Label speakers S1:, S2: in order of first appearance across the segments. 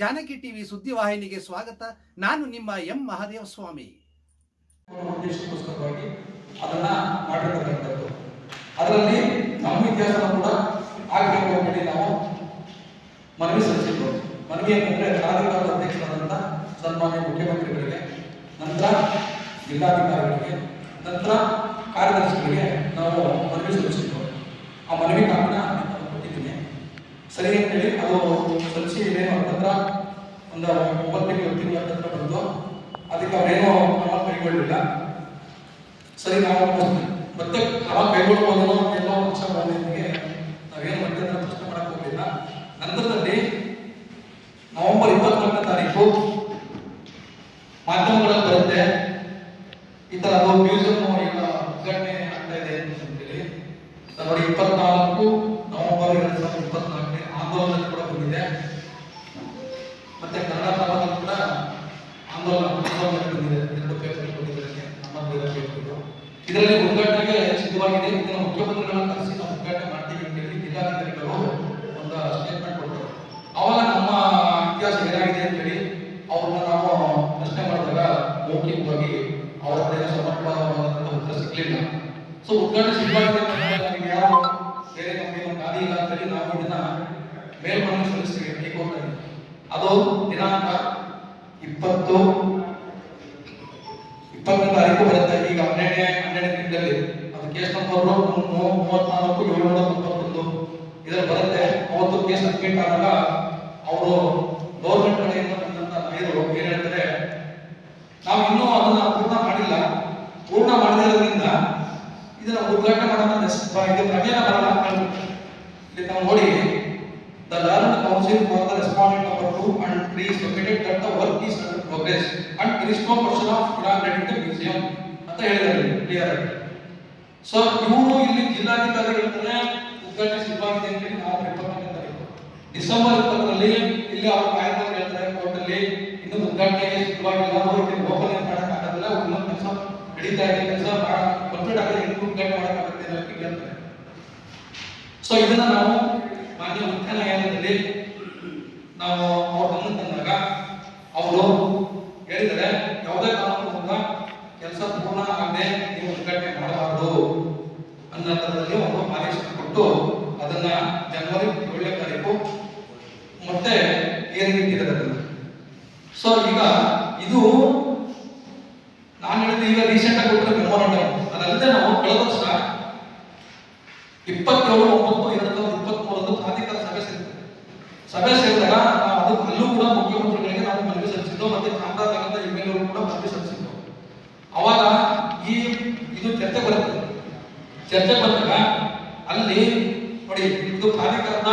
S1: Janaki TV ಸುದ್ದಿವಾಹಿನಿಗೆ ಸ್ವಾಗತ. ನಾನು ನಿಮ್ಮ ಎಂ ಮಹಾದೇವ ಸ್ವಾಮಿ.
S2: ಅದರಲ್ಲಿ ನಮ್ಮ ಕೂಡ ಆಗಬೇಕು ನಾವು ಮನವಿ ಸಲ್ಲಿಸಿದ್ದು ಮನವಿ ಅಂತಂದ್ರೆ ಪ್ರಾಧಿಕಾರದ ಅಧ್ಯಕ್ಷರಾದಂತಹ ಸನ್ಮಾನ್ಯ ನಂತರ ಜಿಲ್ಲಾಧಿಕಾರಿಗಳಿಗೆ, ನಂತರ ಕಾರ್ಯದರ್ಶಿಗಳಿಗೆ ನಾವು ಮನವಿ ಸಲ್ಲಿಸಿದ್ದು ಆ ಮನವಿ ಕೊಟ್ಟಿದ್ದೀನಿ ಸರಿ ಅಂತೇಳಿ ಅದು ಸಲ್ಲಿಸಿ ಏನು ಅಂತಂದ್ರೆ ಒಂದು ಒಂಬತ್ತು ತಿಂಗಳು ಅಂತ ಹತ್ರ ಬಂದು, ಅದಕ್ಕೆ ಅವರೇನೋ ಕ್ರಮ ಕೈಗೊಳ್ಳಿಲ್ಲ. ಸರಿ, ನಾವು ಮತ್ತೆ ಕ್ರಮ ಕೈಗೊಳ್ಳುವುದನ್ನು ಎಲ್ಲ ಪಕ್ಷ ಬಂದಿದ್ದಕ್ಕೆ ನಾವೇನು ಮತ್ತೆ ಪ್ರಶ್ನೆ ಮಾಡಕ್ಕೆ ಹೋಗಲಿಲ್ಲ ನವೆಂಬರ್ ಇಪ್ಪತ್ನಾಲ್ಕನೇ ತಾರೀಕು ಮಾಧ್ಯಮಗಳಲ್ಲಿ ಬರುತ್ತೆ ಈ ತರ ಅದು ಮ್ಯೂಸಿಯಂ ಈಗ ಉದ್ಘಾಟನೆ ಆಗ್ತಾ ಇದೆ ಅಂತೇಳಿ ನೋಡಿ ಇಪ್ಪತ್ನಾಲ್ಕು ನವೆಂಬರ್ ಎರಡ್ ಸಾವಿರದ ಇಪ್ಪತ್ನಾಲ್ಕನೇ ಆಂದೋಲನ ಕೂಡ ಬಂದಿದೆ ಮತ್ತೆ ಕನ್ನಡ ಪ್ರಭದಲ್ಲಿ ಕೂಡ ಆಂದೋಲನ ಆಂದೋಲನ ಬಂದಿದೆ ಎರಡು ಪೇಪರ್ ಬಂದಿದೆ ನಮ್ಮ ಬೇರೆ ಪೇಪರ್ ಇದರಲ್ಲಿ ಉದ್ಘಾಟನೆಗೆ ಸಿದ್ಧವಾಗಿದೆ ಇದನ್ನು ಮುಖ್ಯಮಂತ್ರಿಗಳನ್ನ ಕರೆಸಿ ನಾವು ಉದ್ಘಾಟನೆ ಮಾಡ್ತೀವಿ ಅಂತ ಹೇಳಿ ಜಿಲ್ಲಾಧಿಕಾರಿಗಳು ಒಂದು ಸ್ಟೇಟ್ಮೆಂಟ್ ಕೊಟ್ಟರು ಅವಾಗ ನಮ್ಮ ಇತಿಹಾಸ ಏನಾಗಿದೆ ಅಂತ ಹೇಳಿ ಅವ್ರನ್ನ ನಾವು ಪ್ರಶ್ನೆ ಮಾಡಿದಾಗ ಮೌಖಿಕವಾಗಿ ಅವರ ಕಡೆ ಸಿಗ್ಲಿಲ್ಲ ಸೊ ಅಂತ ಯಾರು ಬೇರೆ ಕಂಪನಿ ಖಾಲಿ ಇಲ್ಲ ಅಂತ ಹೇಳಿ ನಾವು ಇದನ್ನ ಮೇಲ್ಮನವಿ ಸಲ್ಲಿಸ್ತೀವಿ ಹೈಕೋರ್ಟ್ ಅದು ದಿನಾಂಕ ಇಪ್ಪತ್ತು, ಇಪ್ಪತ್ತನೇ ತಾರೀಕು ಬರುತ್ತೆ. ಈಗ ಹನ್ನೆರಡನೇ ಹನ್ನೆರಡನೇ ದಿನದಲ್ಲಿ ಅದು ಕೇಸ್ ನಂಬರ್ ಮೂವತ್ನಾಲ್ಕು ಏಳ್ನೂರ ತೊಂಬತ್ತೊಂದು ಇದರಲ್ಲಿ ಬರುತ್ತೆ. ಅವತ್ತು ಕೇಸ್ ಅಡ್ಮಿಟ್ ಆದಾಗ ಅವರು ಗೌರ್ಮೆಂಟ್ ಕಡೆಯಿಂದ ಬಂದಂತ ನೀರು ಏನ್ ಹೇಳ್ತಾರೆ ನಾವು ಇನ್ನೂ ಅದನ್ನ ಪೂರ್ಣ ಮಾಡದಿರೋದ್ರಿಂದ ಇದನ್ನ ಉದ್ಘಾಟನೆ ಮಾಡೋಣ ಇದು ಪ್ರಮೇಯ ಬರಲ್ಲ ನೋಡಿ the learned council for the respondent number two and three submitted that the work is under progress and there is no question of ಅಂತ ಹೇಳಿದ್ದಾರೆ. ಕ್ಲಿಯರ್ ಸೊ ಇವರು ಇಲ್ಲಿ ಜಿಲ್ಲಾಧಿಕಾರಿ ಹೇಳ್ತಾರೆ ಉದ್ಘಾಟನೆ ಸಿದ್ಧವಾಗಿದೆ ಅಂತ ಹೇಳಿ ನಾವು ಇಪ್ಪತ್ತನೇ ತಾರೀಕು ಡಿಸೆಂಬರ್ ಇಪ್ಪತ್ತರಲ್ಲಿ ಇಲ್ಲಿ ಅವರು ಕಾರ್ಯಕ್ರಮ ಹೇಳ್ತಾರೆ ಕೋರ್ಟ್ ಅಲ್ಲಿ ಇನ್ನು ಉದ್ಘಾಟನೆಗೆ ಸಿದ್ಧವಾಗಿಲ್ಲ. ಅವರು ಇಲ್ಲಿ ಓಪನ್ ಮಾಡಕ್ಕಾಗಲ್ಲ ಇನ್ನೊಂದು ಕೆಲಸ ಇದೆ ಕೆಲಸ ಕಂಪ್ಲೀಟ್ ಆಗಿದೆ ಇನ್ನು ಉದ್ಘಾಟನೆ ಮಾಡಕ್ಕಾಗುತ್ತೆ ಕೇಳ್ತಾರೆ ಸೊ ಇದನ್ನ ನಾವು ಮಾನ್ಯ ಮುಖ್ಯ ನ್ಯಾಯಾಲಯದಲ್ಲಿ ನಾವು ಅವ್ರ ಗಮನಕ್ಕೆ ತಂದಾಗ ಅವರು ಹೇಳಿದರೆ ಯಾವುದೇ ಕಾರಣಕ್ಕೂ ಕೆಲಸ ಪೂರ್ಣ ಆಗದೆ ನೀವು ಉದ್ಘಾಟನೆ ಮಾಡಬಾರದು ಅನ್ನೋದ್ರಲ್ಲಿ ಅವರು ಆದೇಶ ಕೊಟ್ಟು ಅದನ್ನ ಜನವರಿ ಏಳನೇ ತಾರೀಕು ಮತ್ತೆ ಏರಿಗಿಟ್ಟಿದ್ದಾರೆ ಸೊ ಈಗ ಇದು ನಾನು ಹೇಳಿದ ಈಗ ರೀಸೆಂಟ್ ಆಗಿ ಕೊಟ್ಟಿರೋ ಮೆಮೊರಂಡಮ್ ಅದಲ್ಲದೆ ನಾವು ಕಳೆದ ವರ್ಷ ಇಪ್ಪತ್ತೇಳು ಒಂಬತ್ತು ಎರಡು ಸಾವಿರದ ಇಪ್ಪತ್ಮೂರರಂದು ಪ್ರಾಧಿಕಾರ ಸಭೆ ಸೇರಿದೆ ಸಭೆ ಸೇರಿದಾಗ ನಾವು ಅದು ಅಲ್ಲೂ ಕೂಡ ಮುಖ್ಯಮಂತ್ರಿಗಳಿಗೆ ನಾವು ಸಲ್ಲಿಸಿದ್ದು ಮತ್ತೆ ಚಾಮರಾಜನಗರದ ಎಮ್ಮೆಲ್ಯವರು ಕೂಡ ಮನವಿ ಸಿಕ್ತು ಅವಾಗ ಈ ಇದು ಚರ್ಚೆ ಬರುತ್ತೆ. ಚರ್ಚೆ ಬಂದಾಗ ಅಲ್ಲಿ ನೋಡಿ ಇದು ಪ್ರಾಧಿಕಾರದ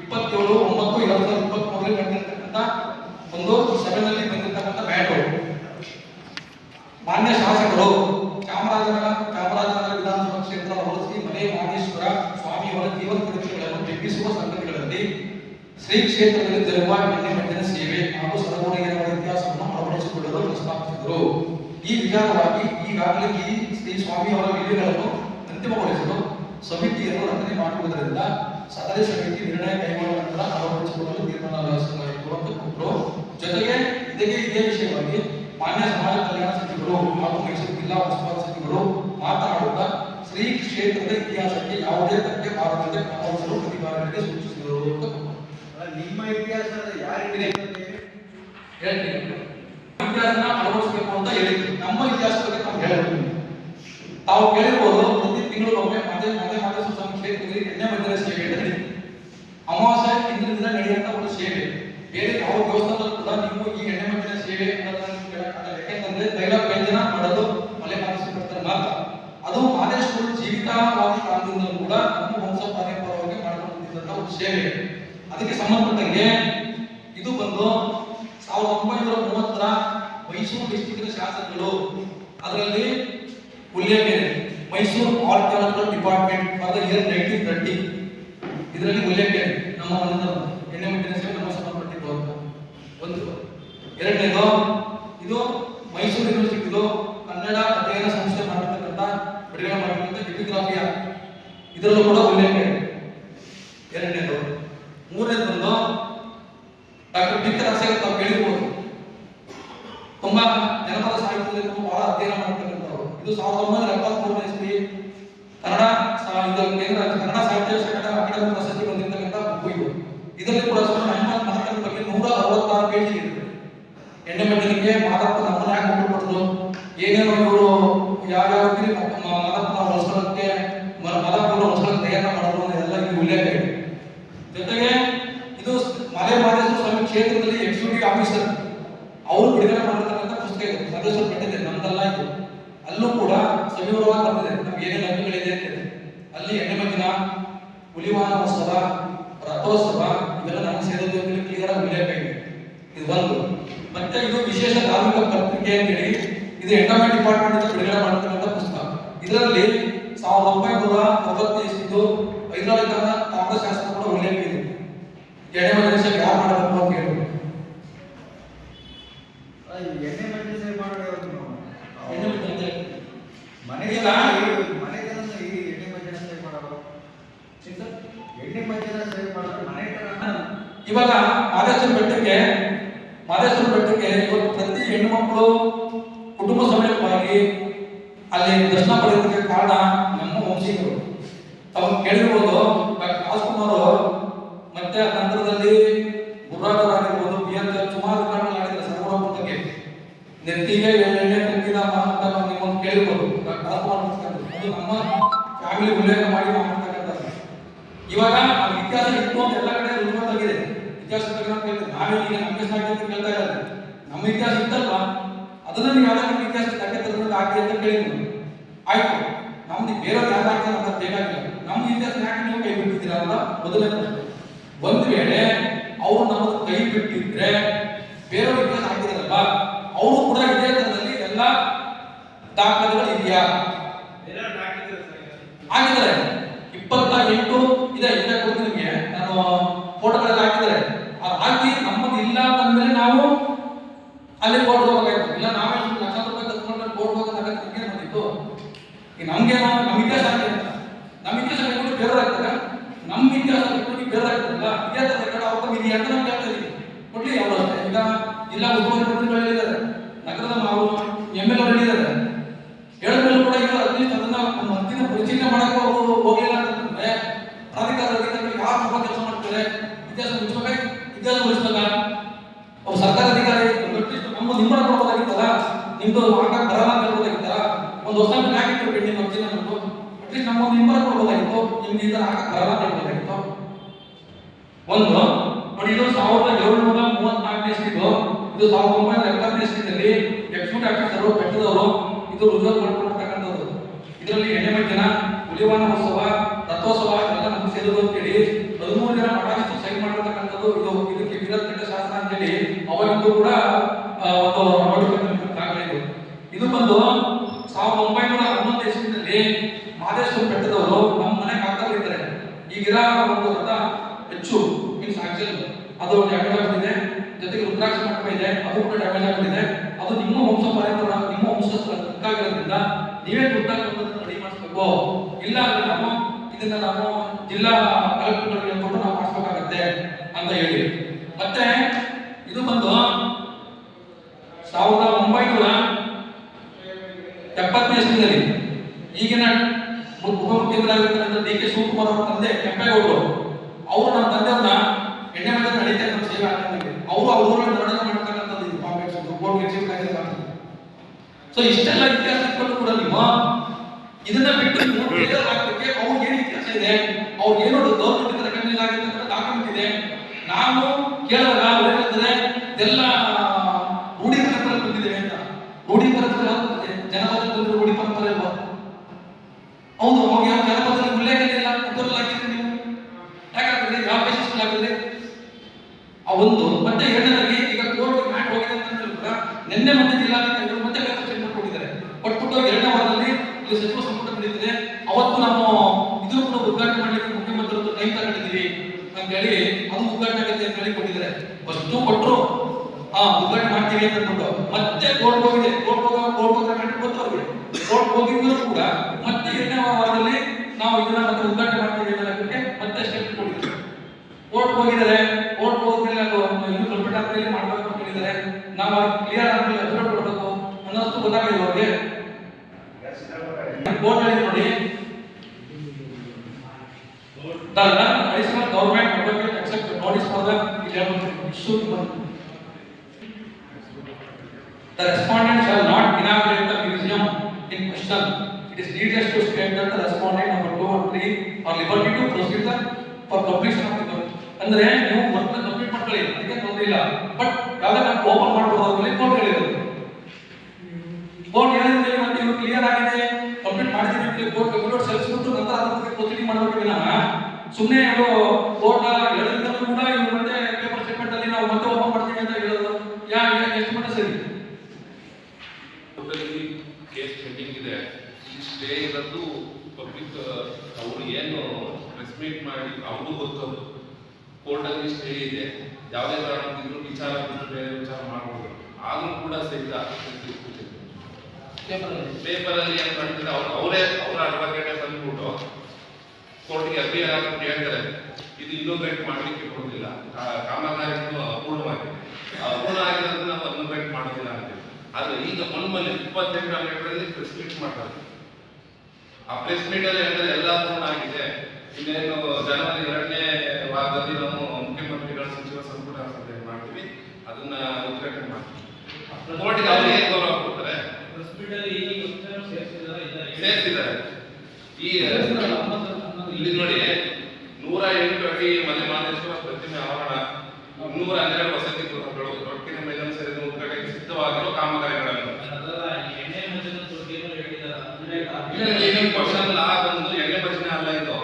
S2: ಇಪ್ಪತ್ತೇಳು, ಒಂಬತ್ತು, ಎರಡು ಸಾವಿರದ ಇಪ್ಪತ್ಮೂರರಲ್ಲಿ ನಡೆದಿರ್ತಕ್ಕಂಥ ಒಂದು ಸಭೆನಲ್ಲಿ ಬಂದಿರತಕ್ಕಂಥ ಬ್ಯಾಟು. ಮಾನ್ಯ ಶಾಸಕರು ಚಾಮರಾಜನಗರ ಚಾಮರಾಜನಗರ ವಿಧಾನಸಭಾ ಕ್ಷೇತ್ರ ಹೊರಸಿ ಮನೆ ಮಾದೇಶ್ವರ ಸ್ವಾಮಿಯವರ ಜೀವನ ಪರೀಕ್ಷೆಗಳನ್ನು ಜಗ್ಗಿಸುವ ಸಂಗತಿಗಳಲ್ಲಿ ಶ್ರೀ ಕ್ಷೇತ್ರದಲ್ಲಿ ಜರುಗುವ ಎಣ್ಣೆ ಮಣ್ಣಿನ ಸೇವೆ ಹಾಗೂ ಸರಬರಾಜಿನ ಇತಿಹಾಸವನ್ನು ಅಳವಡಿಸಿಕೊಳ್ಳಲು ಪ್ರಸ್ತಾಪಿಸಿದರು. ಈ ವಿಚಾರವಾಗಿ ಈಗಾಗಲೇ ಈ ಶ್ರೀ ಸ್ವಾಮಿ ಅವರ ವಿಧಿಗಳನ್ನು ಅಂತಿಮಗೊಳಿಸಲು ಸಮಿತಿಯನ್ನು ರಚನೆ ಮಾಡುವುದರಿಂದ ಸದರಿ ಸಮಿತಿ ನಿರ್ಣಯ ಕೈಗೊಳ್ಳುವ ನಂತರ ಅಳವಡಿಸಿಕೊಳ್ಳಲು ಅಂತ ಕೊಟ್ಟರು ಜೊತೆಗೆ ಇದಕ್ಕೆ ಇದೇ ವಿಷಯವಾಗಿ ಮಾನ್ಯ ಸಮಾಜ ಕಲ್ಯಾಣ ಸಚಿವರು ಹಾಗೂ ಮೈಸೂರು ಜಿಲ್ಲಾ ಉಸ್ತುವಾರಿ ಸಚಿವರು ಮಾತನಾಡುತ್ತಾ ಶ್ರೀ ಕ್ಷೇತ್ರದ ಇತಿಹಾಸಕ್ಕೆ ಯಾವುದೇ ಧಕ್ಕೆ ಬಾರದಂತೆ ಕ್ರಮವಹಿಸಲು ಅಧಿಕಾರಿಗಳಿಗೆ ಸೂಚಿಸಿದರು
S3: ನಿಮ್ಮ ಇತಿಹಾಸದ ಯಾರಿಗೆ
S2: ಹೇಳ್ತೀನಿ. ಇತಿಹಾಸನ ಅಳವಡಿಸಬೇಕು ಅಂತ ಹೇಳಿದ್ರು. ನಮ್ಮ ಇತಿಹಾಸ ಬಗ್ಗೆ ನಾವು ಹೇಳ್ತೀವಿ ತಾವು ಕೇಳಿರ್ಬೋದು ಪ್ರತಿ ತಿಂಗಳೊಮ್ಮೆ ಮತ್ತೆ ಮತ್ತೆ ಸ್ವಾಮಿ ಕ್ಷೇತ್ರದಲ್ಲಿ ಎಣ್ಣೆ ಮಧ್ಯದ ಸೇವೆ ಹೇಳಿದ್ರಿ ಅಮಾವಾಸ್ಯೆ ಇಂದಿನ ದಿನ ನಡೆಯುವಂತ ಒಂದು ಸೇವೆ. ಬೇರೆ ಯಾವ ದೇವಸ್ಥಾನದಲ್ಲೂ ಕೂಡ ನೀವು ಈ ಎಣ್ಣೆ ಮಧ್ಯದ ಸೇವೆ ಯಾಕೆಂದ್ರೆ ತೈಲ ವ್ಯಂಜನ ಮಾಡೋದು ಮಲೆ ಭಕ್ತರ ಮಾತ್ರ. ಅದು ಮಾದೇಶ್ವರ ಜೀವಿತಾವಾದಿ ಕಾಲದಿಂದ ಕೂಡ ನಮ್ಮ ವಂಶ ಪರಂಪರವಾಗಿ ಮಾಡ್ಕೊಂಡು ಬಂದಿದ್ದಂತ ಒಂದು ಸೇವೆ. ಅದಕ್ಕೆ ಸಂಬಂಧಪಟ್ಟಂಗೆ ಇದು ಬಂದು ಸಾವಿರದ ಒಂಬೈನೂರ ಮೂವತ್ತರ ಮೈಸೂರು ಡಿಸ್ಟಿಕ್ನ ಶಾಸಕರು, ಅದರಲ್ಲಿ ಉಲ್ಲೇಖ ಇದೆ Mysuru archaeological department for the year nineteen thirty, ಇದರಲ್ಲಿ ಉಲ್ಲೇಖ ನಮ್ಮ ಒಂದು ಎಣ್ಣೆ ಮಟ್ಟಿನ ಸೇವೆ ನಮ್ಮ ಸಂಬಂಧಪಟ್ಟಿದ್ದು ಒಂದು. ಎರಡನೇದು, ಇದು ಮೈಸೂರು ಯೂನಿವರ್ಸಿಟಿದು ಕನ್ನಡ ಅಧ್ಯಯನ ಸಂಸ್ಥೆ ಮಾಡಿರ್ತಕ್ಕಂಥ ಬಿಡುಗಡೆ ಮಾಡಿರ್ತಕ್ಕಂಥ ಡಿಪಿಗ್ರಾಫಿಯ ಇದರಲ್ಲೂ ಕೂಡ ಉಲ್ಲೇಖ ಇದೆ ಎರಡನೇದು ಮೂರನೇದು ಬಂದು ಡಾಕ್ಟರ್ ಬಿ ತುಂಬಾ ಜನಪದ ಸಾಹಿತ್ಯದಲ್ಲಿ ತುಂಬ ಬಹಳ ಅಧ್ಯಯನ ಮಾಡ್ತಕ್ಕಂಥವ್ರು ಇದು ಸಾವಿರದ ಒಂಬೈನೂರ ಎಪ್ಪತ್ಮೂರನೇ ಇಸ್ವಿ ಕನ್ನಡ ಸಾ- ಇದು ಕೇಂದ್ರ ಕನ್ನಡ ಸಾಹಿತ್ಯ ಅಕಾಡೆಮಿ ಅಕಾಡೆಮಿ ಪ್ರಶಸ್ತಿ ಬಂದಿರತಕ್ಕಂಥ ಬುಕ್ ಇದು ಇದರಲ್ಲಿ ಕೂಡ ಸುಮಾರು ನಮ್ಮ ಮಹತ್ವದ ಬಗ್ಗೆ ನೂರ ಅರವತ್ತಾರು ಪೇಜ್ ಇದೆ ಎಣ್ಣೆ ಮಣ್ಣಿಗೆ ಮಾದಪ್ಪ ನಮ್ಮನ್ನ ಯಾಕೆ ಕೊಟ್ಟರು ಏನೇನೋ ಇವರು ಯಾವ್ಯಾವ ರೀತಿ ಮಾದಪ್ಪನ ಹೊಸಕ್ಕೆ ಮಾದಪ್ಪನ ಹೊಸಕ್ಕೆ ತಯಾರ ಮಾಡೋದು ಎಲ್ಲ ಉಲ್ಲೇಖ ಇದೆ. ಜೊತೆಗೆ ಇದು ಮಲೆ ಮಾದೇಶ್ವರ ಸ್ವಾಮಿ ಕ್ಷೇತ್ರದಲ್ಲಿ ಎಕ್ಸಿಕ್ಯೂಟಿವ್ ಆಫೀಸರ್ ಅವರು ಬಿಡುಗಡೆ ಮಾಡಿರ್ತಕ್ಕಂಥ ಪುಸ್ತಕ ಇದೆ. ಮಹದೇಶ್ವರ ಪಟ್ಟಿದೆ ನಮ್ದಲ್ಲ ಇದು. ಅಲ್ಲೂ ಕೂಡ ಸವಿವರವಾಗಿ ಬಂದಿದೆ. ನಮ್ಗೆ ಏನೇನು ಹಕ್ಕುಗಳಿದೆ ಅಂತ. ಅಲ್ಲಿ ಎಣ್ಣೆ ಮಜ್ಜಿನ ಹುಲಿವಾನ ಉತ್ಸವ ರಥೋತ್ಸವ ಇವೆಲ್ಲ ನಮ್ಗೆ ಸೇರಿದ್ದು ಕ್ಲಿಯರ್ ಆಗಿ ಉಲ್ಲೇಖ ಇದೆ. ಇದು ಒಂದು. ಮತ್ತೆ ಇದು ವಿಶೇಷ ಧಾರ್ಮಿಕ ಪತ್ರಿಕೆ ಅಂತ ಹೇಳಿ ಇದು ಎಂಡೋಮೆಂಟ್ ಡಿಪಾರ್ಟ್ಮೆಂಟ್ ಇಂದ ಬಿಡುಗಡೆ ಮಾಡ್ತಕ್ಕಂಥ ಪುಸ್ತಕ. ಇದರಲ್ಲಿ ಸಾವಿರದ ಒಂಬೈನೂರ ತೊಂಬತ್ತನೇ ಇಸ್ವಿದು ಹೈದರಾಬಾದ್ ಕಾಂಗ್ರೆಸ್ ಶಾಸಕ ಕೂಡ ಉಲ್ಲೇಖ ಇದೆ. ಎಣ್ಣೆ ಮಜ್ಜಿನ ಯಾರು ಮಾಡಬೇಕು ಅಂತ ಹೇಳಿ. ಇವಾಗ ಆದರ್ಶ ಬೆಟ್ಟಕ್ಕೆ ಮಾದೇಶ್ವರ ಬೆಟ್ಟಕ್ಕೆ ಇವತ್ತು ಪ್ರತಿ ಹೆಣ್ಣುಮಕ್ಕಳು ಕುಟುಂಬ ಸಮೇತವಾಗಿ ಅಲ್ಲಿ ದರ್ಶನ ಪಡೆಯೋದಕ್ಕೆ ಕಾರಣ ನಮ್ಮ ವಂಶಿಕರು ತಾವು ಕೇಳಿರ್ಬೋದು, ಡಾಕ್ಟರ್ ರಾಜ್ಕುಮಾರ್ ಮತ್ತೆ ನಂತರದಲ್ಲಿ ಗುರುರಾಜರಾಗಿರ್ಬೋದು ಬಿ ಎನ್ ಸುಮಾರು ಕಾರಣಗಳಾಗಿದ್ದಾರೆ ಸರ್ವರ ಬಗ್ಗೆ. ನೆತ್ತಿಗೆ ಎಣ್ಣೆ ತಂಗಿದ ಅಂತ ನಿಮ್ಮನ್ನು ಕೇಳಿರ್ಬೋದು. ಡಾಕ್ಟರ್ ರಾಜ್ಕುಮಾರ್. ಅದು ನಮ್ಮ ಫ್ಯಾಮಿಲಿ ಉಲ್ಲೇಖ ಮಾಡಿ ಮಾಡ್ತಕ್ಕಂಥದ್ದು ಇವಾಗ ಇತಿಹಾಸ ಇತ್ತು ಅಂತ ಎಲ್ಲ ಕಡೆ ರುಜುವಾತಾಗಿದೆ. ಇತಿಹಾಸ ಬಗ್ಗೆ ನಾವು ಕೇಳ್ತೀವಿ ನಾವೇ ಈಗ ನಮಗೆ ಸಾಧ್ಯ ಅಂತ ಕೇಳ್ತಾ ಇರೋದು. ನಮ್ಮ ಇತಿಹಾಸ ಇತ್ತಲ್ವಾ? ಅದನ್ನ ನೀವು ಯಾವ್ದಾದ್ರು ಇತಿಹಾಸ ತಕ್ಕೆ ತರಬೇಕು ಹಾಕಿ ಅಂತ ಕೇಳಿದ್ನು ಆಯ್ತು. ನಮ್ದು ಬೇರೆ ಯಾರು ಹಾಕ್ತಾರೆ ಅಂತ ಬೇಕಾಗಿಲ್ಲ ನಮ್ಮ ಇತಿಹಾಸ ಯಾಕೆ ನೀವು ಕೈ ಬಿಟ್ಟಿದ್ದೀರಾ ಅಂತ ಮೊದಲನೇ ಪ್ರಶ್ನೆ. ಒಂದು ವೇಳೆ ಅವರು ನಮ್ಮ ಕೈ ಬಿಟ್ಟಿದ್ರೆ ಬೇರೆಯವ್ರ ಇತಿಹಾಸ ಹಾಕಿದಾರಲ್ಲ ಅವರು ಕೂಡ ಇದೇ ತರದಲ್ಲಿ ಎಲ್ಲ ದಾಖಲೆಗಳು ಇದೆಯಾ? ಆಗಿದ್ದಾರೆ ಇಪ್ಪತ್ತ ಎಂಟು ಇದೆ ಇದೆ ಕೊಡ್ತೀನಿ ನಿಮಗೆ. ನಾನು ಫೋಟೋಗಳೆಲ್ಲ ಹಾಕಿದ್ದಾರೆ ಅದು ಹಾಕಿ ನಮ್ಮದು ಇಲ್ಲ ಅಂದ್ಮೇಲೆ ನಾವು ಅಲ್ಲಿ ಬೋರ್ಡ್ ಹೋಗಬೇಕು ಇಲ್ಲ, ನಾವೇ ಲಕ್ಷ ರೂಪಾಯಿ ಕತ್ಕೊಂಡು ಬೋರ್ಡ್ ಹೋಗೋದಾಗ ನಮ್ಗೆ ಬಂದಿತ್ತು ಈಗ ನಮ್ಗೇನೋ ನಮ್ಮ ಇತಿಹಾಸ ನಮ್ಮ ಇತಿಹಾಸ ಬಿಟ್ಬಿಟ್ಟು ಬೇರೆ ನಮ್ಮ ಇತಿಹಾಸ ಬಿಟ್ಬಿಟ್ಟು ಬೇರೆ ಆಗ್ತದಲ್ಲ ಇತಿಹಾಸ ಬೇಕಾದ ಅವಕಾಶ ಇದೆ ಅಂತ ನಾವು ಕೇಳ್ತಾ ಇದ್ದೀವಿ ಕೊಡ್ಲಿ ಈಗ ಜಿಲ್ಲಾ ಉಸ್ತುವಾರಿ ಮಂತ್ರಿಗಳು ಹೇಳಿದ್ದಾರೆ. ನಗರದ ನಾವು ಎಂ ಎಲ್ ಹೇಳಿದ್ದಾರೆ. ಹೇಳಿದ್ಮೇಲೆ ಕೂಡ ಈಗ ಅದನ್ನ ಮಂತ್ರಿನ ಪರಿಶೀಲನೆ ಮಾಡಕ್ಕೆ ಅವರು ಹೋಗಿಲ್ಲ ಅಂತಂದ್ರೆ ಪ್ರಾಧಿಕಾರ ಅಧಿಕಾರಿಗಳು ಯಾರು ಕೆಲಸ ಮಾಡ್ತಾರೆ? ಇತಿಹಾಸ ಮುಚ್ಚಬೇಕ ಇತಿಹಾಸ ಅವ್ರು ಸರ್ಕಾರ ಅಧಿಕಾರಿ ನಮ್ಮ ನಿಮ್ಮನ್ನ ಕೊಡ್ಬೋದಾಗಿತ್ತಲ್ಲ ನಿಮ್ದು ಹಾಕಕ್ ಬರಲ್ಲ ಒಂದು ಹೊಸ ಹಾಕಿತ್ತು ನಮ್ಮ ಅರ್ಜಿನ ನಮ್ದು. ಅಟ್ಲೀಸ್ಟ್ ನಮ್ಮ ಒಂದು ನಿಮ್ಮನ್ನ ಕೊಡ್ಬೋದಾಗಿತ್ತು. ನಿಮ್ಗೆ ಆಟ ಹಾಕಕ್ ಒಂದು, ನೋಡಿ ಇದು ಸಾವಿರದ ಏಳುನೂರ ಮೂವತ್ನಾಲ್ಕನೇ ಇಸ್ವಿದು. ಇದು ಸಾವಿರದ ಒಂಬೈನೂರ ಎಪ್ಪತ್ತನೇ ಇಸ್ವಿದಲ್ಲಿ ಎಕ್ಸಿಕ್ಯೂಟಿವ್ ಆಫೀಸರ್, ಕಟ್ಟಿದವರು ಇದು ರುಜುವಾತ್ ಮಾಡ್ಕೊಂಡಿರ್ತಕ್ಕಂಥದ್ದು. ಇದರಲ್ಲಿ ಎಣ್ಣೆ ಜನ ಹುಲಿವಾನ ಉತ್ಸವ, ರಥೋತ್ಸವ ಎಲ್ಲ ನಮ್ಗೆ ಸೇರಿದ್ರು ಅಂತೇಳಿ ಹದಿಮೂರು ಜನ ಮಠಾಧೀಶರು ಸೈನ್ ಮಾಡಿರ್ತಕ್ಕಂಥದ್ದು. ಇದು ಇದಕ್ಕೆ ವಿರೋಧ ಶಾಸ್ತ್ರ ಅಂತೇಳಿ. ಅವಾಗಿಂದು ಕೂಡ ಒಂದು ನೋಟಿಫಿಕೇಶನ್ ಇದು. ಬಂದು ಸಾವಿರದ ಒಂಬೈನೂರ ಹನ್ನೊಂದು ಇಸ್ವಿನಲ್ಲಿ ಮಾದೇಶ್ವರ ಬೆಟ್ಟದವರು ನಮ್ಮ ಮನೆ ಕಾಗ್ತಾ ಇದ್ದಾರೆ. ಈಗಿರೋ ಒಂದು ರಥ ಹೆಚ್ಚು ಮೀನ್ಸ್ ಆಕ್ಚುಲ್ ಅದು ಡ್ಯಾಮೇಜ್ ಆಗ್ತಿದೆ ಜೊತೆಗೆ ರುದ್ರಾಕ್ಷ ಮಂಟಪ ಇದೆ. ಅದು ಕೂಡ ಡ್ಯಾಮೇಜ್ ಆಗ್ತಿದೆ ಅದು ನಿಮ್ಮ ವಂಶ ಪರಂಪರ, ನಿಮ್ಮ ವಂಶಸ್ಥರ ಹಕ್ಕಾಗಿರೋದ್ರಿಂದ ನೀವೇ ಬಂದು ರೆಡಿ ಮಾಡಿಸ್ಬೇಕು. ಇಲ್ಲ ಅಂದ್ರೆ ನಾವು ಇದನ್ನ ನಾವು ಜಿಲ್ಲಾ ಕಲೆಕ್ಟರ್ಗಳಿಗೆ ಕೊಟ್ಟು ನಾವು ಮಾಡಿಸ್ಬೇಕಾಗತ್ತೆ ಅಂತ ಹೇಳಿ. ಮತ್ತೆ ಇದು ಬಂದು ಸಾವಿರದ ಒಂಬೈನೂರ ಎಪ್ಪತ್ತನೇ ಇಸ್ವಿನಲ್ಲಿ ಈಗಿನ ಉಪಮುಖ್ಯಮಂತ್ರಿಯಾಗಿರ್ತಕ್ಕಂಥ ಡಿ ಕೆ ಶಿವಕುಮಾರ್ ಅವರ ತಂದೆ ಕೆಂಪೇಗೌಡರು, ಅವರು ನಮ್ಮ ತಂದೆಯವ್ರನ್ನ ಎಣ್ಣೆ ಮಧ್ಯೆ ನಡೀತಾ ನಮ್ಮ ಸೇವೆ ಅವರು ಅವರನ್ನ ಮಾಡ್ತಕ್ಕಂಥದ್ದು ಇದು. ಕಾಂಗ್ರೆಸ್ ಸೊ ಇಷ್ಟೆಲ್ಲ ಇತಿಹಾಸ ಕೊಟ್ಟು ಕೂಡ ನೀವು ಇದನ್ನ ಬಿಟ್ಟು ಹಾಕಕ್ಕೆ ಅವ್ರಿಗೆ ಏನು ಇತಿಹಾಸ ಇದೆ? ಅವ್ರಿಗೆ ಏನೋ ಗೌರ್ಮೆಂಟ್ ರೆಕಗ್ನೈಸ್ ಆಗಿರ್ತಕ್ಕಂಥ ಡಾಕ್ಯುಮೆಂಟ್ ಇದೆ? ನಾವು ಕೇಳಿದಾಗ ಅವ್ರು ಇದೆಲ್ಲ ರೂಢಿ ಪರಂಪರೆ ಬಂದಿದೆ ಅಂತ ರೂಢಿ ಪರಂಪರೆ ಯಾವ್ದು ಬಂದಿದೆ ಜನಪದ ಬಂದ್ರೆ ರೂಢಿ ಪರಂಪರೆ ಅಲ್ವಾ ಹೌದು ಅವಾಗ ಯಾವ ಜನಪದದಲ್ಲಿ ಉಲ್ಲೇಖ ಇಲ್ಲ ಅದರಲ್ಲಿ ಹಾಕಿದ್ರೆ ನೀವು ಯಾಕಾಗ್ತದೆ ಯಾವ ಬೇಸಿಸ್ ಹಾಕಿದ್ರೆ ಆ ಒಂದು ಮತ್ತೆ ಎರಡನೇದಾಗಿ ಈಗ ಕೋರ್ಟ್ ಮ್ಯಾಟ್ ಹೋಗಿದೆ ಅಂತ ಹೇಳಿದ್ರು ಕೂಡ ನಿನ್ನೆ ಮತ್ತೆ ಜಿಲ್ಲಾಧಿಕಾರಿಗಳು ಮತ್ತೆ ಪೇಪರ್ ಸ್ಟೇಟ್ಮೆಂಟ್ ಕೊಟ್ಟಿದ್ದಾರೆ ಕೊಟ್ಬಿಟ್ಟು ಎರಡನೇ ವಾರದಲ್ಲಿ ಇಲ್ಲಿ ಸಚಿವ ಸಂಪುಟ ನಡೀತಿದೆ ಅವತ್ತು ನಾವು ಇದು ಕೂಡ ಉದ್ಘಾಟನೆ ಮಾಡಲಿಕ್ಕೆ ಮುಖ್ಯಮಂತ್ರಿಗಳು ಟೈಮ್ ತಗೊಂಡಿದ್ದೀವಿ ಅಂತ ಹೇಳಿ ಅದು ಉದ್ಘಾಟನೆ ಆಗುತ್ತೆ ಅಂತ ಹೇಳಿ ಕೊಟ್ಟಿದ್ದಾರೆ ಫಸ್ಟು ಕೊಟ್ಟರು ಹಾ ಉದ್ಘಾಟನೆ ಮಾಡ್ತೀವಿ ಅಂತ ಅಂದ್ಬಿಟ್ಟು ಮತ್ತೆ ಕೋರ್ಟ್ ಹೋಗಿದೆ ಕೋರ್ಟ್ ಹೋಗ ಕೋರ್ಟ್ ಹೋದ್ರೆ ಮ್ಯಾಟ್ರ್ ಗೊತ್ತು ಅವ್ರಿಗೆ ಹೋಗಿದ್ರು ಕೂಡ ಮತ್ತೆ ಎರಡನೇ ವಾರದಲ್ಲಿ ನಾವು ಇದನ್ನ ಮತ್ತೆ ಉದ್ಘಾಟನೆ ಮಾಡ್ತೀವಿ ಅನ್ನೋದಕ್ಕೆ ಮತ್ತೆ ಸ್ಟೆಪ್ ಕೊಡ್ತೀವಿ ಓಟ್ ಹೋಗಿದ್ದಾರೆ. ಓಟ್ ಹೋದ್ಮೇಲೆ ಅದು ಇನ್ನು ಕಂಪ್ಯೂಟರ್ ಆಪ್ನಲ್ಲಿ ಮಾಡಬೇಕು ಅಂತ ಹೇಳಿದ್ದಾರೆ. ನಾವು ಕ್ಲಿಯರ್ ಆದ್ಮೇಲೆ ಅಪ್ಲೋಡ್ ಗೊತ್ತಾಗಿದೆ ಅವ್ರಿಗೆ. ಕೋರ್ಟ್ ಹೇಳಿದ್ರು ನೋಡಿ. The additional government advocate accept notice for the eleven issued month. The respondent shall not inaugurate the museum in question. It is needless to state that the respondent number 2 and 3 are liberty to proceed the, for completion of the work. ಅಂದ್ರೆ ನೀವು work complete ಮಾಡ್ಕೊಳ್ಳಿ, ಅದಕ್ಕೆ ತೊಂದರೆ ಇಲ್ಲ. But ಯಾವ್ದೇ ನಾವು open ಅಂತ court ಹೇಳಿರೋದು ಕೋರ್ಟ್ ಹೇಳಿದ್ರೆ ಮತ್ತೆ ಇವ್ರು ಕ್ಲಿಯರ್ ಆಗಿದೆ. ಕಂಪ್ಲೀಟ್ ಮಾಡಿದೀವಿ ಕೋರ್ಟ್ ಕಂಪ್ಯೂಟರ್ ಸಲ್ಲಿಸ್ಬಿಟ್ಟು ನಂತರ ಬಗ್ಗೆ ಪ್ರೊಸೀಡಿಂಗ್ ಮಾಡಬೇಕು ವಿನಃ. ಸುಮ್ಮನೆ ಅವರು ಕೋರ್ಟ್ ಹೇಳಿದ್ರು ಕೂಡ ಇವ್ರು ಮತ್ತೆ ಪೇಪರ್ ಸ್ಟೇಟ್ಮೆಂಟ್ ಅಲ್ಲಿ ನಾವು ಮತ್ತೆ ಓಪನ್ ಮಾಡ್ತೀವಿ ಅಂತ ಹೇಳೋದು ಯಾ ಯಾ- ಎಷ್ಟು ಮಟ್ಟ ಸರಿ
S4: ಟೋಟಲಿ ಕೇಸ್ ಪೆಂಡಿಂಗ್ ಇದೆ ಈ ಸ್ಟೇ ಇರೋದು ಪಬ್ಲಿಕ್ ಅವರು ಏನು ಮೀಟ್ ಮಾಡಿ ಅವ್ರಿಗೂ ಗೊತ್ತು ಕೋರ್ಟಲ್ಲಿ ಸ್ಟೇ ಇದೆ. ಯಾವುದೇ ಕಾರಣಕ್ಕಿದ್ರು ವಿಚಾರ ಬಿಟ್ಟು ಬೇರೆ ವಿಚಾರ ಮಾಡ್ಬೋದು. ಆದ್ರೂ ಕೂಡ ಸಹಿತ ಪೇಪರಲ್ಲಿ ಏನು ಮಾಡ್ತಾರೆ ಅವ್ರು ಅವರೇ ಅವರ ಅಡ್ವೊಕೇಟೇ ತಂದ್ಬಿಟ್ಟು ಕೋರ್ಟ್ಗೆ ಅರ್ಜಿ ಹಾಕ್ಬಿಟ್ಟು ಹೇಳ್ತಾರೆ. ಇದು ಇನ್ನೋಗ್ರೇಟ್ ಮಾಡಲಿಕ್ಕೆ ಕೊಡೋದಿಲ್ಲ. ಕಾಮಗಾರಿ ಅಪೂರ್ಣವಾಗಿದೆ ಅಪೂರ್ಣ ಆಗಿರೋದನ್ನ ನಾವು ಇನ್ನೋಗ್ರೇಟ್ ಮಾಡೋದಿಲ್ಲ ಅಂತೀವಿ. ಆದ್ರೆ ಈಗ ಮನ್ಮಲ್ಲಿ ಇಪ್ಪತ್ತೆಂಟು ಹನ್ನೆರಡರಲ್ಲಿ ಪ್ರೆಸ್ ಮೀಟ್ ಮಾಡ್ತಾರೆ. ಆ ಪ್ರೆಸ್ ಮೀಟ್ ಅಲ್ಲಿ ಹೇಳಿದ್ರೆ ಎಲ್ಲ ಪೂರ್ಣ ಆಗಿದೆ. ಇನ್ನೇನು ಜನವರಿ ಎರಡನೇ ವಾರದಲ್ಲಿ ನಾವು ಮುಖ್ಯಮಂತ್ರಿಗಳ ಸಚಿವ ಸಂಪುಟ ಸಭೆ ಮಾಡ್ತೀವಿ. ಅದನ್ನ ಉದ್ಘಾಟನೆ ಮಾಡ್ತೀವಿ. ಕೋರ್ಟ್ಗೆ ಅವ್ರು ಏನ್ ಗೌರವ ಕೊಡ್ತಾರೆ? ಈ ಇಲ್ಲಿ ನೋಡಿ ನೂರ ಎಂಟು ಅಡಿ ಮನೆ ಮಾದೇಶ್ವರ ಪ್ರತಿಮೆ ಆವರಣ ಮುನ್ನೂರ ಹನ್ನೆರಡು ವಸತಿ ಗೃಹಗಳು ರೊಟ್ಟಿನ ಮೇಲನ್ನು ಸೇರಿದ ಉದ್ಘಾಟನೆಗೆ ಸಿದ್ಧವಾಗಿರುವ ಕಾಮಗಾರಿಗಳನ್ನು. ಕ್ವಶನ್ ಲಾ ಬಂದು ಎಣ್ಣೆ ಭಜನೆ ಅಲ್ಲ ಇದು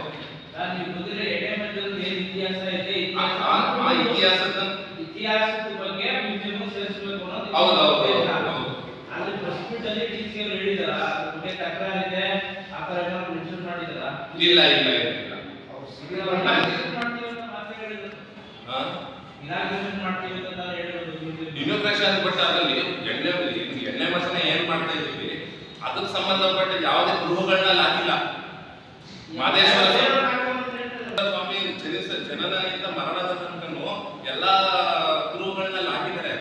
S4: ಆ- ಆ- ಆ ಇತಿಹಾಸದ
S5: ಇತಿಹಾಸದ ಬಗ್ಗೆ ಮ್ಯೂಸಿಯಂ ಸೇರಿಸಬೇಕು ಅನ್ನೋದು
S4: ಹೌದು ಹೌದು
S5: ಉದ್ದೇಶ.
S4: ಹೌದು
S5: ಅಲ್ಲಿ ಪ್ರೆಸ್ ಮೀಟ್ ಅಲ್ಲಿ ಡಿ ಸಿ ಅವರು ಹೇಳಿದಾರ ಅದ್ರ ಬಗ್ಗೆ ತಕರಾರಿದೆ ಆ ತರ ಏನಾದ್ರು ಮೆನ್ಷನ್ ಮಾಡಿದಾರ
S4: ಇಲ್ಲ ಇಲ್ಲ ಇಲ್ಲ
S5: ಇನಾಗ್ರೇಷನ್
S4: ಬಟ್ ಅದರಲ್ಲಿ ಎಣ್ಣೆ ಎಣ್ಣೆ ಮಸನೆ ಏನ್ ಮಾಡ್ತಾ ಇದ್ದೀವಿ ಅದಕ್ಕೆ ಸಂಬಂಧಪಟ್ಟ ಯಾವುದೇ ಗೃಹಗಳನ್ನ ಹಾಕಿಲ್ಲ ಮಾದೇಶ್ವರ ಸ್ವಾಮಿ ಜನಿಸ ಜನನದಿಂದ ಮರಣದ ತನಕನು ಎಲ್ಲಾ ಗುರುಗಳನ್ನೆಲ್ಲ ಹಾಕಿದ್ದಾರೆ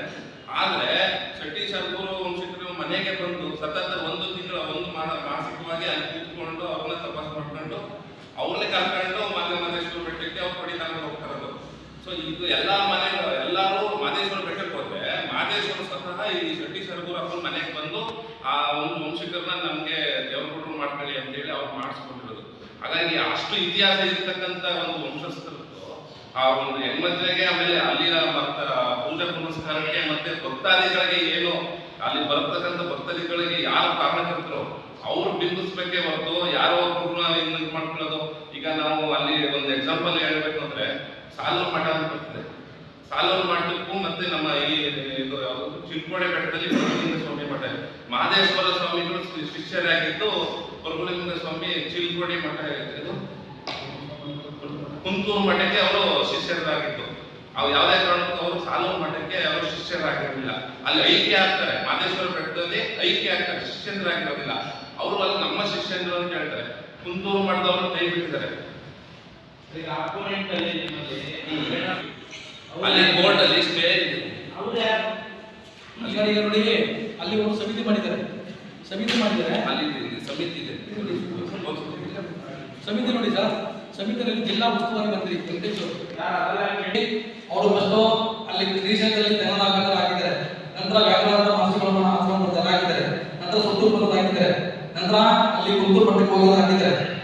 S4: ಆದ್ರೆ ಶೆಟ್ಟಿ ಸರ್ಗೂರು ವಂಶಿಕರು ಮನೆಗೆ ಬಂದು ಸತತ ಒಂದು ತಿಂಗಳ ಒಂದು ಮಾ- ಮಾಸಿಕವಾಗಿ ಅಲ್ಲಿ ಕೂತ್ಕೊಂಡು ಅವ್ರನ್ನ ತಪಾಸ್ ಮಾಡ್ಕೊಂಡು ಕರ್ಕೊಂಡು ಮನೆ ಮಾದೇಶ್ವರ ಬೆಟ್ಟಕ್ಕೆ ಅವ್ರು ಪಡಿತಾನೆ ಹೋಗ್ತಾರದು. ಸೊ ಇದು ಎಲ್ಲಾ ಮನೆ, ಎಲ್ಲರೂ ಮಾದೇಶ್ವರ ಬೆಟ್ಟಕ್ಕೆ ಹೋದ್ರೆ, ಮಾದೇಶ್ವರ ಸ್ವತಃ ಈ ಶೆಟ್ಟಿ ಅವ್ರ ಮನೆಗೆ ಬಂದು, ಆ ಒಂದು ವಂಶಿಕರನ್ನ ನಮ್ಗೆ ದೇವ್ರ ಕೊಟ್ಟರು ಮಾಡ್ಕೊಳ್ಳಿ ಅಂತ ಹೇಳಿ ಅವ್ರು ಮಾಡಿಸ್ಕೊಂಡಿರೋದು. ಹಾಗಾಗಿ ಅಷ್ಟು ಇತಿಹಾಸ ಇರತಕ್ಕಂತ ಒಂದು ವಂಶಸ್ಥರದ್ದು, ಆ ಒಂದು ಹೆಣ್ಮಕ್ಳಿಗೆ ಆಮೇಲೆ ಅಲ್ಲಿನ ಭಕ್ತ, ಪೂಜಾ ಪುನಸ್ಕಾರಕ್ಕೆ ಮತ್ತೆ ಭಕ್ತಾದಿಗಳಿಗೆ ಏನು, ಅಲ್ಲಿ ಬರ್ತಕ್ಕಂಥ ಭಕ್ತಾದಿಗಳಿಗೆ ಯಾರು ಕಾರಣಕರ್ತರು, ಅವ್ರು ಬಿಂಬಿಸ್ಬೇಕೇ ಹೊರತು ಯಾರೋ ಒಬ್ಬರನ್ನ ಮಾಡ್ಕೊಳ್ಳೋದು. ಈಗ ನಾವು ಅಲ್ಲಿ ಒಂದು ಎಕ್ಸಾಂಪಲ್ ಹೇಳಬೇಕು ಅಂದ್ರೆ ಸಾಲೂರು ಮಠ ಅಂತ ಬರ್ತದೆ. ಸಾಲೂರು ಮಠಕ್ಕೂ ಮತ್ತೆ ನಮ್ಮ ಈ ಇದು ಚಿಕ್ಕೋಡೆ ಬೆಟ್ಟದಲ್ಲಿ ಪ್ರಭುಲಿಂಗ ಸ್ವಾಮಿ ಮಠ. ಮಹದೇಶ್ವರ ಸ್ವಾಮಿಗಳು ಶಿಷ್ಯರಾಗಿದ್ದು ಪ್ರಭುಲಿಂಗ ಸ್ವಾಮಿ ಚಿಲ್ಕೋಡಿ ಮಠ ಇದು ಕುಂತೂರು ಮಠಕ್ಕೆ ಅವರು ಶಿಷ್ಯರಾಗಿದ್ದು. ಅವ್ರು ಯಾವುದೇ ಕಾರಣಕ್ಕೂ ಅವರು ಸಾಲೂರು ಮಠಕ್ಕೆ ಅವರು ಶಿಷ್ಯರಾಗಿರಲಿಲ್ಲ. ಅಲ್ಲಿ ಐಕ್ಯ ಆಗ್ತಾರೆ. ಮಾದೇಶ್ವರ ಬೆಟ್ಟದಲ್ಲಿ ಐಕ್ಯ ಆಗ್ತಾರೆ. ಶಿಷ್ಯಂದ್ರಾಗಿರೋದಿಲ್ಲ. ಅವರು ಅಲ್ಲಿ ನಮ್ಮ ಶಿಷ್ಯಂದ್ರು ಅಂತ ಹೇಳ್ತಾರೆ. ಕುಂತೂರು ಮಠದವರು ಕೈ ಬಿಟ್ಟಿದ್ದಾರೆ.
S5: ಅಲ್ಲಿ
S4: ಕೋರ್ಟ್ ಅಲ್ಲಿ ಸ್ಟೇ ಇದೆ
S2: ಈಗ ನೋಡಿ ಅಲ್ಲಿ ಒಂದು ಸಮಿತಿ ಮಾಡಿದ್ದಾರೆ. ಸಮಿತಿ ಮಾಡಿದ್ದಾರೆ.
S4: ಅಲ್ಲಿ ಇದೆ, ಸಮಿತಿ ಇದೆ.
S2: ಸಮಿತಿ ನೋಡಿ ಸರ್ ಸಮಿತಿಯಲ್ಲಿ ಜಿಲ್ಲಾ ಉಸ್ತುವಾರಿ ಮಂತ್ರಿ ವೆಂಕಟೇಶ್ ಅವರು.
S5: ಯಾರು?
S2: ಅಲ್ಲಿ ರೀಸೆಂಟ್ ಅಲ್ಲಿ ಶ್ರೀಶೈಲದಲ್ಲಿ ನಂತರ ಅಲ್ಲಿ ಗುಂಟೂರು ಮಠಕ್ಕೆ ಹೋಗೋದು ಹಾಕಿದ್ದಾರೆ